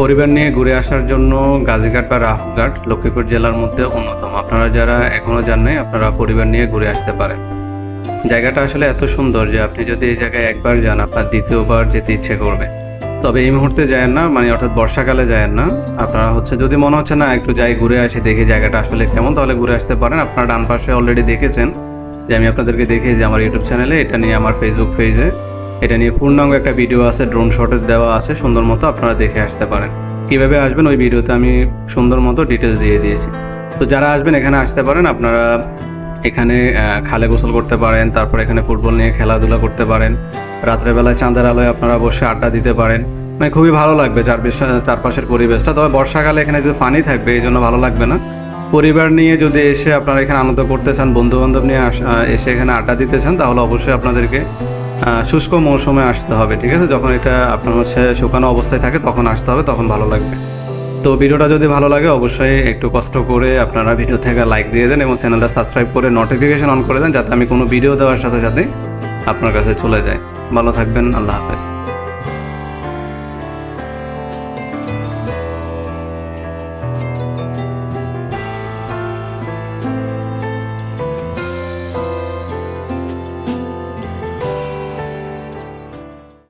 পরিবার নিয়ে ঘুরে আসার জন্য গাজীঘাট বা রাহুঘাট লক্ষ্মীপুর জেলার মধ্যে অন্যতম। আপনারা যারা এখনও যান নাই, আপনারা পরিবার নিয়ে ঘুরে আসতে পারেন। জায়গাটা আসলে এত সুন্দর যে আপনি যদি এই জায়গায় একবার যান, আপনার দ্বিতীয়বার যেতে ইচ্ছে করবে। তবে এই মুহূর্তে যায় না মানে অর্থাৎ বর্ষাকালে যায় না। আপনারা হচ্ছে, যদি মনে হচ্ছে না, একটু যাই ঘুরে আসি, দেখি জায়গাটা আসলে কেমন, তাহলে ঘুরে আসতে পারেন। আপনারা ডান পাশে অলরেডি দেখেছেন যে আমি আপনাদেরকে দেখি যে আমার ইউটিউব চ্যানেলে এটা নিয়ে আমার ফেসবুক পেজে এটা নিয়ে পূর্ণাঙ্গ একটা ভিডিও আছে ড্রোন শটের দেওয়া আছে, সুন্দর মতো আপনারা দেখে আসতে পারেন। কীভাবে আসবেন ওই ভিডিওতে আমি সুন্দর মতো ডিটেলস দিয়ে দিয়েছি। তো যারা আসবেন এখানে আসতে পারেন, আপনারা এখানে খালে গোসল করতে পারেন, তারপর এখানে ফুটবল নিয়ে খেলাধুলা করতে পারেন। রাত্রেবেলায় চাঁদের আলোয় আপনারা বসে আড্ডা দিতে পারেন। মানে খুবই ভালো লাগবে চারপাশ চারপাশের পরিবেশটা। তবে বর্ষাকালে এখানে যদি ফানি থাকবে, এই জন্য ভালো লাগবে না। পরিবার নিয়ে যদি এসে আপনারা এখানে আনন্দ করতে চান বন্ধু বান্ধব নিয়ে এসে এখানে আড্ডা দিতে চান, তাহলে অবশ্যই আপনাদেরকে শুষ্ক মৌসুমে আসতে হবে, ঠিক আছে? যখন এটা আপনার হচ্ছে শুকানো অবস্থায় থাকে, তখন আসতে হবে, তখন ভালো লাগবে। তো ভিডিওটা যদি ভালো লাগে, অবশ্যই একটু কষ্ট করে আপনারা ভিডিও থেকে লাইক দিয়ে দেন এবং চ্যানেলটা সাবস্ক্রাইব করে নোটিফিকেশন অন করে দেন, যাতে আমি কোনো ভিডিও দেওয়ার সাথে সাথে আপনার কাছে চলে যায়। ভালো থাকবেন, আল্লাহ হাফেজ।